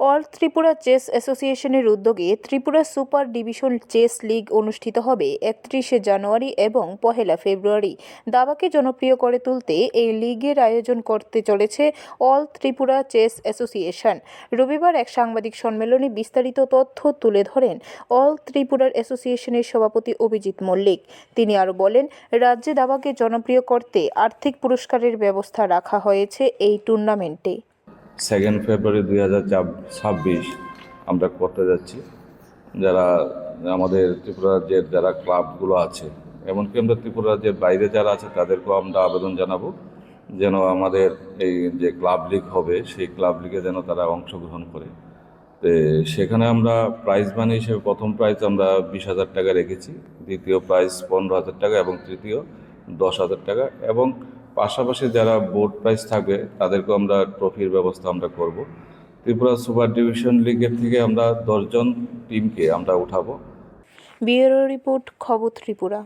All Tripura chess অ্যাসোসিয়েশনের উদ্যোগে Tripura super division chess league অনুষ্ঠিত হবে একত্রিশে জানুয়ারি এবং পহেলা ফেব্রুয়ারি। দাবাকে জনপ্রিয় করে তুলতে এই লিগের আয়োজন করতে চলেছে অল ত্রিপুরা চেস অ্যাসোসিয়েশন। রবিবার এক সাংবাদিক সম্মেলনে বিস্তারিত তথ্য তুলে ধরেন অল ত্রিপুরার অ্যাসোসিয়েশনের সভাপতি অভিজিৎ মল্লিক। তিনি আরও বলেন, রাজ্যে দাবাকে জনপ্রিয় করতে আর্থিক পুরস্কারের ব্যবস্থা রাখা হয়েছে এই টুর্নামেন্টে। সেকেন্ড ফেব্রুয়ারি দুই হাজার ছাব্বিশ আমরা করতে যাচ্ছি। যারা আমাদের ত্রিপুরা রাজ্যের যারা ক্লাবগুলো আছে, এমনকি আমরা ত্রিপুরা রাজ্যের বাইরে যারা আছে, তাদেরকেও আমরা আবেদন জানাব যেন আমাদের এই যে ক্লাব লিগ হবে, সেই ক্লাব লিগে যেন তারা অংশগ্রহণ করে। সেখানে আমরা প্রাইজ মানি হিসেবে প্রথম প্রাইজ আমরা বিশ হাজার টাকা রেখেছি, দ্বিতীয় প্রাইজ পনেরো হাজার টাকা এবং তৃতীয় দশ হাজার টাকা এবং পাশাপাশি যারা বোর্ড প্রাইজ থাকবে, তাদেরকেও আমরা ট্রফির ব্যবস্থা আমরা করব। ত্রিপুরা সুপার ডিভিশন লিগের থেকে আমরা দশজন টিমকে আমরা উঠাবো। বিউরো রিপোর্ট খবর ত্রিপুরা।